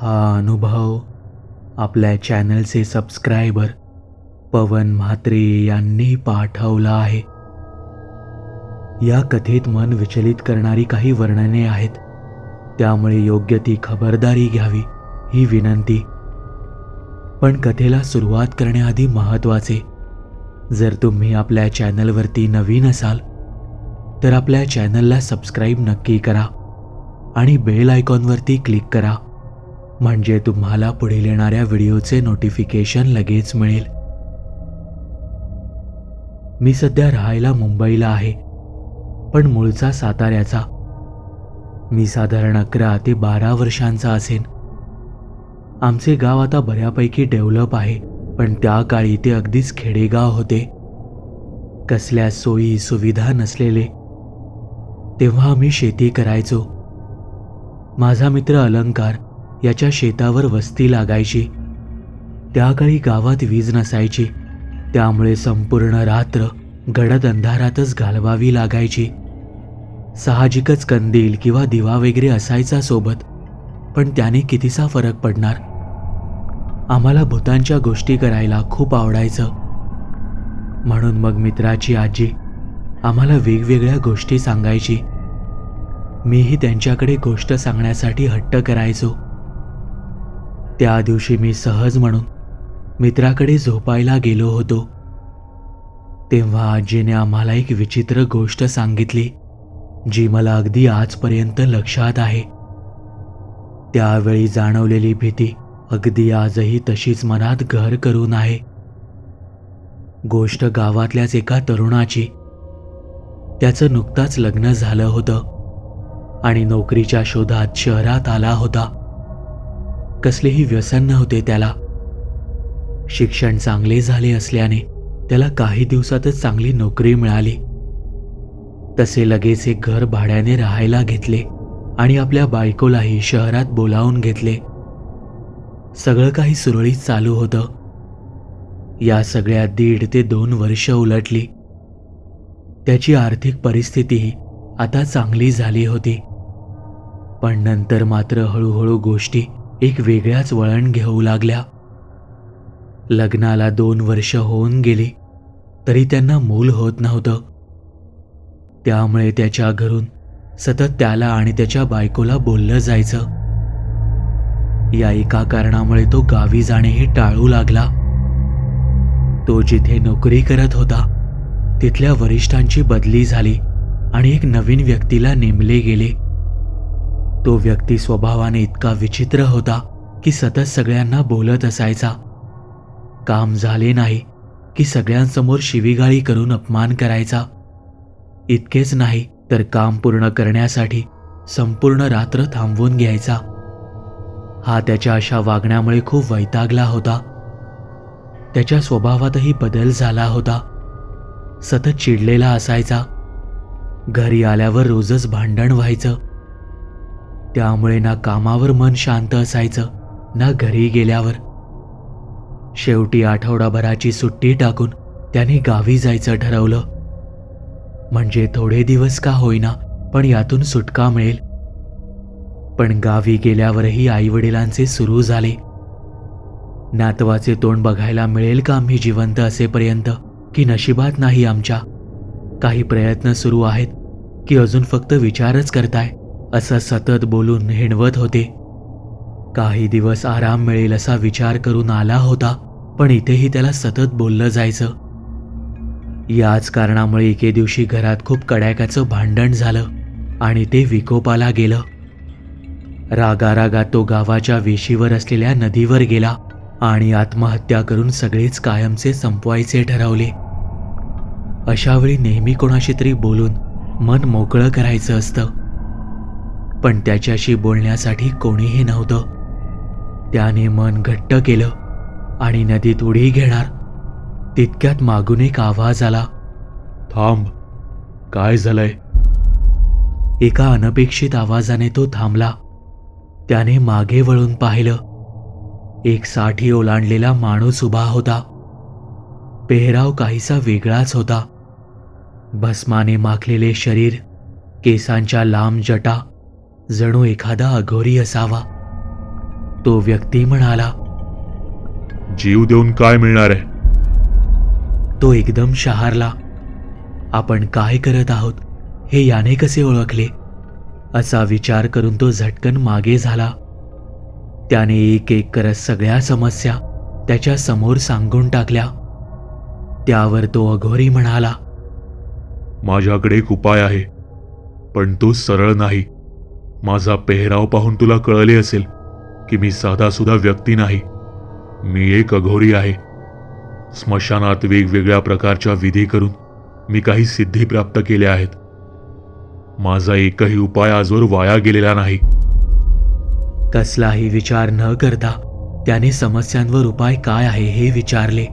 हा अनुभव आपल्या चॅनलचे सबस्क्रायबर पवन म्हात्रे यांनी पाठवला आहे. या कथेत मन विचलित करणारी काही वर्णने आहेत. त्यामुळे योग्य ती खबरदारी घ्यावी ही विनंती. पण कथेला सुरुवात करण्याआधी महत्त्वाचे. जर तुम्ही आपल्या चॅनलवरती नवीन असाल तर आपल्या चॅनलला सबस्क्राईब नक्की करा आणि बेल आयकॉनवरती क्लिक करा. म्हणजे तुम्हाला पुढील येणाऱ्या व्हिडिओचे नोटिफिकेशन लगेच मिळेल. मी सध्या राहायला मुंबईला आहे पण मूळचा साताऱ्याचा. मी साधारण अकरा ते बारा वर्षांचा असेन. आमचे गाव आता बऱ्यापैकी डेव्हलप आहे पण त्या काळी ते अगदीच खेडेगाव होते. कसल्या सोयी सुविधा नसलेले. तेव्हा आम्ही शेती करायचो. माझा मित्र अलंकार याच्या शेतावर वस्ती लागायची. त्याकाळी गावात वीज नसायची. त्यामुळे संपूर्ण रात्र गडद अंधारातच घालवावी लागायची. साहजिकच कंदील किंवा दिवा वगैरे असायचा सोबत पण त्याने कितीसा फरक पडणार? आम्हाला भूतांच्या गोष्टी करायला खूप आवडायचं. म्हणून मग मित्राची आजी आम्हाला वेगवेगळ्या गोष्टी सांगायची. मीही त्यांच्याकडे गोष्ट सांगण्यासाठी हट्ट करायचो. त्या दिवशी मी सहज म्हणून मित्राकडे झोपायला गेलो होतो. तेव्हा आजीने आम्हाला एक विचित्र गोष्ट सांगितली जी मला अगदी आजपर्यंत लक्षात आहे. त्यावेळी जाणवलेली भीती अगदी आजही तशीच मनात घर करून आहे. गोष्ट गावातल्याच एका तरुणाची. त्याचं नुकताच लग्न झालं होतं आणि नोकरीच्या शोधात शहरात आला होता. कसलेही व्यसन नव्हते त्याला. शिक्षण चांगले झाले असल्याने त्याला काही दिवसातच चांगली नोकरी मिळाली. तसे लगेच एक घर भाड्याने राहायला घेतले आणि आपल्या बायकोलाही शहरात बोलावून घेतले. सगळं काही सुरळीत चालू होतं. या सगळ्या दीड ते दोन वर्ष उलटली. त्याची आर्थिक परिस्थितीही आता चांगली झाली होती. पण नंतर मात्र हळूहळू गोष्टी एक वेगळ्याच वळण घेऊ लागल्या. लग्नाला दोन वर्ष होऊन गेली तरी त्यांना मूल होत नव्हतं. त्यामुळे त्याच्या घरून सतत त्याला आणि त्याच्या बायकोला बोललं जायचं. या एका कारणामुळे तो गावी जाणेही टाळू लागला. तो जिथे नोकरी करत होता तिथल्या वरिष्ठांची बदली झाली आणि एक नवीन व्यक्तीला नेमले गेले. तो व्यक्ती स्वभावाने इतका विचित्र होता की सतत सगळ्यांना बोलत असायचा. काम झाले नाही की सगळ्यांसमोर शिवीगाळी करून अपमान करायचा. इतकेच नाही तर काम पूर्ण करण्यासाठी संपूर्ण रात्र थांबवून घ्यायचा. हा त्याच्या अशा वागण्यामुळे खूप वैतागला होता. त्याच्या स्वभावातही बदल झाला होता. सतत चिडलेला असायचा. घरी आल्यावर रोजच भांडण व्हायचं. त्यामुळे ना कामावर मन शांत असायचं ना घरी गेल्यावर. शेवटी आठवडाभराची सुट्टी टाकून त्याने गावी जायचं ठरवलं. म्हणजे थोडे दिवस का होईना पण यातून सुटका मिळेल. पण गावी गेल्यावरही आईवडिलांचे सुरू झाले. नातवाचे तोंड बघायला मिळेल का आम्ही जिवंत असेपर्यंत की नशिबात नाही आमच्या? काही प्रयत्न सुरू आहेत की अजून फक्त विचारच करताय. असं सतत बोलून हिणवत होते. काही दिवस आराम मिळेल असा विचार करून आला होता पण इथेही त्याला सतत बोललं जायचं. याच कारणामुळे एके दिवशी घरात खूप कडाक्याचं भांडण झालं आणि ते विकोपाला गेलं. रागारागात तो गावाच्या वेशीवर असलेल्या नदीवर गेला आणि आत्महत्या करून सगळेच कायमचे संपवायचे ठरवले. अशावेळी नेहमी कोणाशी तरी बोलून मन मोकळं करायचं असतं. पण त्याच्याशी बोलण्यासाठी कोणीही नव्हतं. त्याने मन घट्ट केलं आणि नदीत उडी घेणार. तितक्यात मागून एक आवाज आला. थांब. काय झालंय? एका अनपेक्षित आवाजाने तो थांबला. त्याने मागे वळून पाहिलं. एक साठी ओलांडलेला माणूस उभा होता. पेहराव काहीसा वेगळाच होता. भस्माने माखलेले शरीर केसांच्या लांब जटा जणू एखादा अघोरी असावा. तो व्यक्ती म्हणाला जीव देऊन काय मिळणार आहे? तो एकदम शहारला आपण काय करत आहोत? हे याने कसे ओळखले? असा विचार करून तो झटकन मागे झाला. त्याने एक एक करत सगळ्या समस्या त्याच्यासमोर सांगून टाकल्या. त्यावर तो अघोरी म्हणाला माझ्याकडे एक उपाय आहे पण तो सरळ नाही. माझा पेहराव पाहून तुला कळले असेल की मी साधासुधा व्यक्ती नाही. मी एक अघोरी आहे. स्मशानात वेगवेगळ्या प्रकारच्या विधी करून मी काही सिद्धी प्राप्त केल्या आहेत. माझा एकही उपाय आजवर वाया गेलेला नाही. कसलाही विचार न करता त्याने समस्यांवर उपाय काय आहे हे विचारले.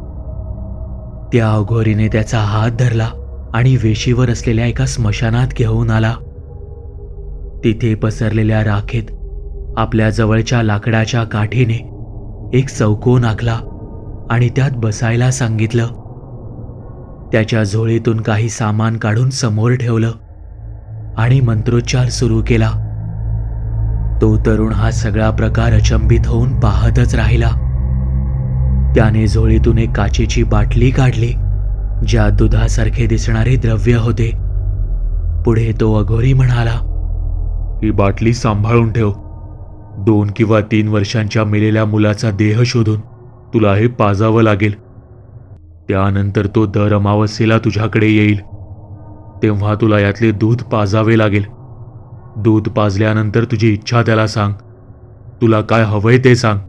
त्या अघोरीने त्याचा हात धरला आणि वेशीवर असलेल्या एका स्मशानात घेऊन आला. तिथे पसरलेल्या राखेत आपल्या जवळच्या लाकडाच्या काठीने एक चौकोन आखला आणि त्यात बसायला सांगितलं. त्याच्या झोळीतून काही सामान काढून समोर ठेवलं आणि मंत्रोच्चार सुरू केला. तो तरुण हा सगळा प्रकार अचंबित होऊन पाहतच राहिला. त्याने झोळीतून एक काचेची बाटली काढली ज्यात दुधासारखे दिसणारे द्रव्य होते. पुढे तो अघोरी म्हणाला ही बाटली सांभाळून ठेव. दोन किंवा तीन वर्षांच्या मेलेल्या मुलाचा देह शोधून तुला हे पाजावं लागेल. त्यानंतर तो दर अमावस्येला तुझ्याकडे येईल. तेव्हा तुला यातले दूध पाजावे लागेल. दूध पाजल्यानंतर तुझी इच्छा त्याला सांग. तुला काय हवंय ते सांग.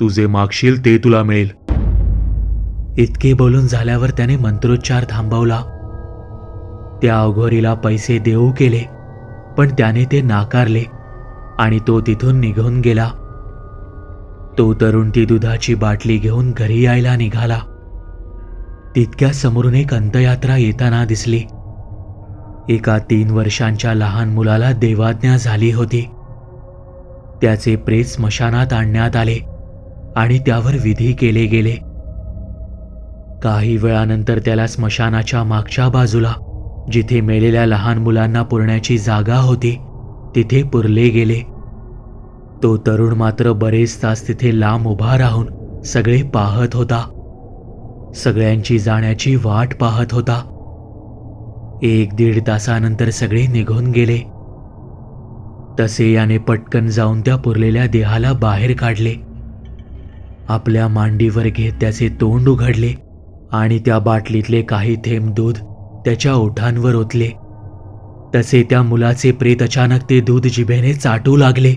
तू जे मागशील ते तुला मिळेल. इतके बोलून झाल्यावर त्याने मंत्रोच्चार थांबवला. त्या अघोरीला पैसे देऊ केले. पण त्याने ते नाकारले आणि तो तिथून निघून गेला. तो तरुण ती दुधाची बाटली घेऊन घरी यायला निघाला. तितक्या समोरून एक अंतयात्रा येताना दिसली. एका तीन वर्षांच्या लहान मुलाला देवाज्ञा झाली होती. त्याचे प्रेत स्मशानात आणण्यात आले आणि त्यावर विधी केले गेले. काही वेळानंतर त्याला स्मशानाच्या मागच्या बाजूला जिथे मेलेल्या लहान मुलांना पुरण्याची जागा होती तिथे पुरले गेले. तो तरुण मात्र बरेच तास तिथे लांब उभा राहून सगळे पाहत होता. सगळ्यांची जाण्याची वाट पाहत होता. एक दीड तासानंतर सगळे निघून गेले. तसे याने पटकन जाऊन त्या पुरलेल्या देहाला बाहेर काढले. आपल्या मांडीवर घेत त्याचे तोंड उघडले आणि त्या बाटलीतले काही थेंब दूध त्याच्या ओठांवर ओतले. तसे त्या मुलाचे प्रेत अचानक ते दूध जिभेने चाटू लागले.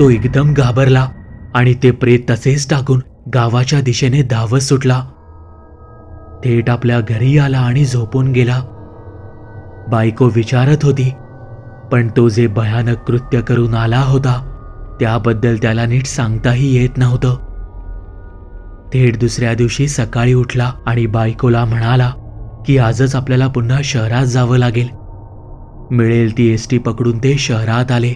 तो एकदम घाबरला आणि ते प्रेत तसेच टाकून गावाच्या दिशेने धावत सुटला. थेट आपल्या घरी आला आणि झोपून गेला. बायको विचारत होती पण तो जे भयानक कृत्य करून आला होता त्याबद्दल त्याला नीट सांगताही येत नव्हतं. थेट दुसऱ्या दिवशी सकाळी उठला आणि बायकोला म्हणाला की आजच आपल्याला पुन्हा शहरात जावं लागेल. मिळेल ती एस टी पकडून ते शहरात आले.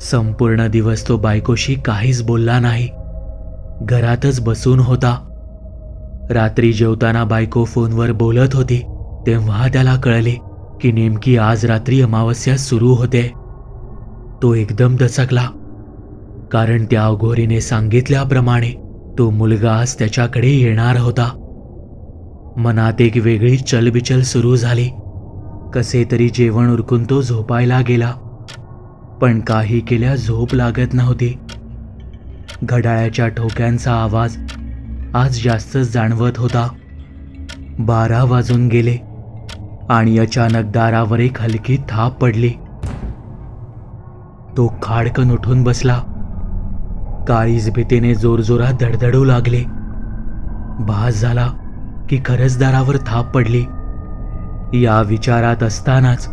संपूर्ण दिवस तो बायकोशी काहीच बोलला नाही. घरातच बसून होता. रात्री जेवताना बायको फोनवर बोलत होती तेव्हा त्याला कळले की नेमकी आज रात्री अमावस्या सुरू होते. तो एकदम दचकला. कारण त्या अघोरीने सांगितल्याप्रमाणे तो मुलगा आज त्याच्याकडे येणार होता. मनात एक वेगळी चलबिचल सुरू झाली. कसे तरी जेवण उरकून तो झोपायला गेला. पण काही केल्या झोप लागत नव्हती. घड्याळ्याच्या ठोक्यांचा आवाज आज जास्तच जाणवत होता. बारा वाजून गेले आणि अचानक दारावर एक हलकी थाप पडली. तो खाडकन उठून बसला. काळीज भीतीने जोरजोरात धडधडू लागले. भास झाला. की खरंच दारावर थाप पडली. या विचारात असतानाच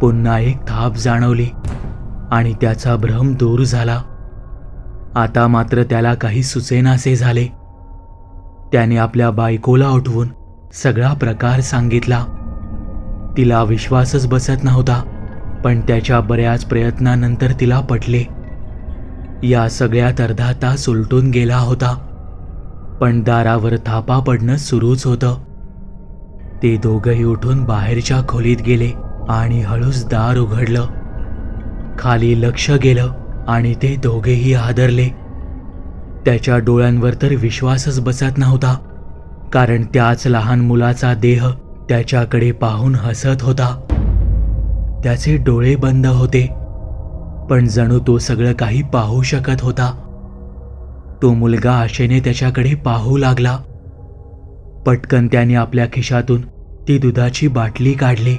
पुन्हा एक थाप जाणवली आणि त्याचा भ्रम दूर झाला. आता मात्र त्याला काही सुचेनासे झाले. त्याने आपल्या बायकोला उठवून सगळा प्रकार सांगितला. तिला विश्वासच बसत नव्हता पण त्याच्या बऱ्याच प्रयत्नानंतर तिला पटले. या सगळ्यात अर्धा तास उलटून गेला होता. पण दारावर थापा पडणं सुरूच होतं. ते दोघंही उठून बाहेरच्या खोलीत गेले आणि हळूच दार उघडलं. खाली लक्ष गेलं आणि ते दोघेही हादरले. त्याच्या डोळ्यांवर तर विश्वासच बसत नव्हता कारण त्याच लहान मुलाचा देह त्याच्याकडे पाहून हसत होता. त्याचे डोळे बंद होते पण जणू तो सगळं काही पाहू शकत होता. तो मुलगा आशेने त्याच्याकडे पाहू लागला. पटकन त्याने आपल्या खिशातून ती दुधाची बाटली काढली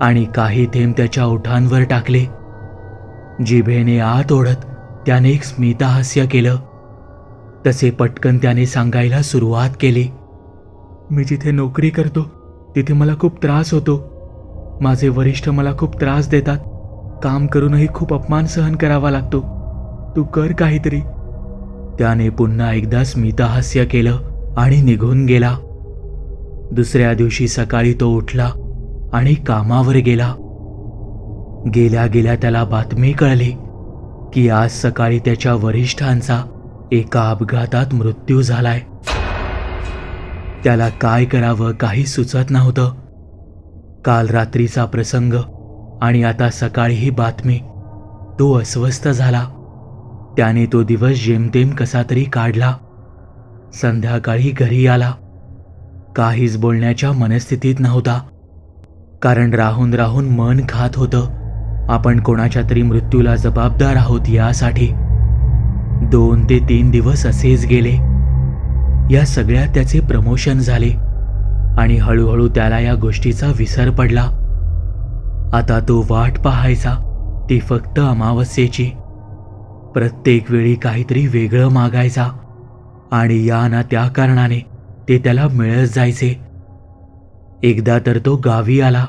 आणि काही थेंब त्याच्या ओठांवर टाकले. जिभेने आत ओढत त्याने एक स्मितहास्य केलं. तसे पटकन त्याने सांगायला सुरुवात केली. मी जिथे नोकरी करतो तिथे मला खूप त्रास होतो. माझे वरिष्ठ मला खूप त्रास देतात. काम करूनही खूप अपमान सहन करावा लागतो. तू कर काहीतरी. त्याने पुन्हा एकदा स्मितहास्य केलं आणि निघून गेला. दुसऱ्या दिवशी सकाळी तो उठला आणि कामावर गेला. गेल्या गेल्या त्याला बातमी कळली की आज सकाळी त्याच्या वरिष्ठांचा एका अपघातात मृत्यू झालाय. त्याला काय करावं काही सुचत नव्हतं. काल रात्रीचा प्रसंग आणि आता सकाळी ही बातमी. तो अस्वस्थ झाला. त्याने तो दिवस जेमतेम कसा तरी काढला. संध्याकाळी घरी आला. काहीच बोलण्याच्या मनस्थितीत नव्हता. कारण राहून राहून मन खात होतं. आपण कोणाच्या तरी मृत्यूला जबाबदार आहोत यासाठी. दोन ते तीन दिवस असेच गेले. या सगळ्यात त्याचे प्रमोशन झाले. आणि हळूहळू त्याला या गोष्टीचा विसर पडला. आता तो वाट पाहायचा. ती फक्त अमावस्येची. प्रत्येक वेळी काहीतरी वेगळं मागायचा. आणि या ना त्या कारणाने ते त्याला मिळत जायचे. एकदा तर तो गावी आला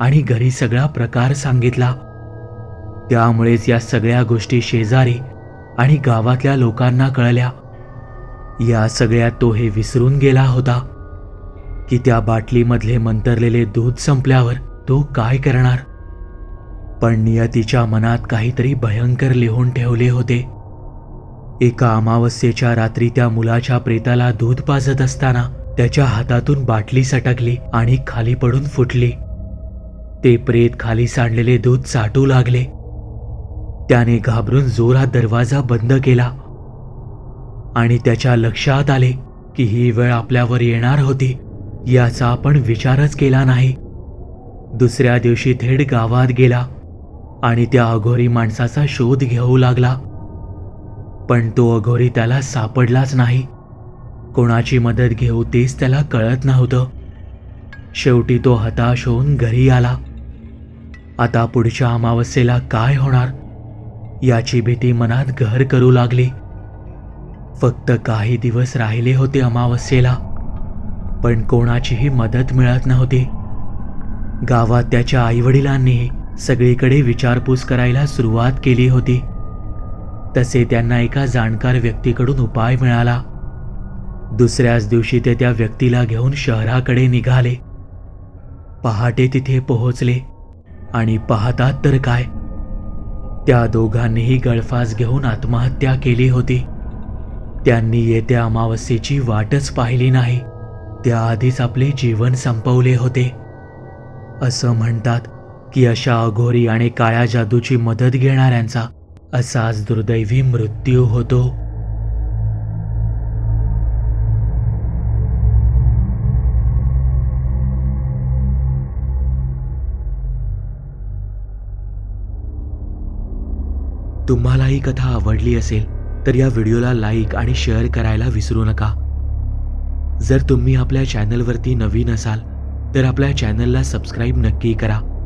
आणि घरी सगळा प्रकार सांगितला. त्यामुळेच या सगळ्या गोष्टी शेजारी आणि गावातल्या लोकांना कळल्या. या सगळ्यात तो हे विसरून गेला होता. की त्या बाटलीमधले मंतरलेले दूध संपल्यावर तो काय करणार? पण नियतीच्या मनात काहीतरी भयंकर लिहून ठेवले होते. एका अमावस्येच्या रात्री त्या मुलाच्या प्रेताला दूध पाजत असताना त्याच्या हातातून बाटली सटकली आणि खाली पडून फुटली. ते प्रेत खाली सांडलेले दूध चाटू लागले. त्याने घाबरून जोरात दरवाजा बंद केला. आणि त्याच्या लक्षात आले की ही वेळ आपल्यावर येणार होती याचा आपण विचारच केला नाही. दुसऱ्या दिवशी थेट गावात गेला. आणि त्या अघोरी माणसाचा शोध घेऊ लागला. पण तो अघोरी त्याला सापडलाच नाही. कोणाची मदत घेऊ तेच त्याला कळत नव्हतं. शेवटी तो हताश होऊन घरी आला. आता पुढच्या अमावस्येला काय होणार? याची भीती मनात घर करू लागली. फक्त काही दिवस राहिले होते अमावस्येला पण कोणाचीही मदत मिळत नव्हती. गावात त्याच्या आईवडिलांनीही सगळीकडे विचारपूस करायला सुरुवात केली होती. तसे त्यांना एका जाणकार व्यक्तीकडून उपाय मिळाला. दुसऱ्याच दिवशी ते त्या व्यक्तीला घेऊन शहराकडे निघाले. पहाटे तिथे पोहोचले. आणि पाहतात तर काय? त्या दोघांनीही गळफास घेऊन आत्महत्या केली होती. त्यांनी येत्या अमावस्येची वाटच पाहिली नाही. त्याआधीच आपले जीवन संपवले होते. असं म्हणतात की अशा अघोरी आणि काळ्या जादूची मदत घेणाऱ्यांचा असाच दुर्दैवी मृत्यू होतो. तुम्हाला ही कथा आवडली असेल तर या व्हिडिओला लाईक आणि शेअर करायला विसरू नका. जर तुम्ही आपल्या चॅनलवरती नवीन असाल तर आपल्या चॅनलला सबस्क्राईब नक्की करा.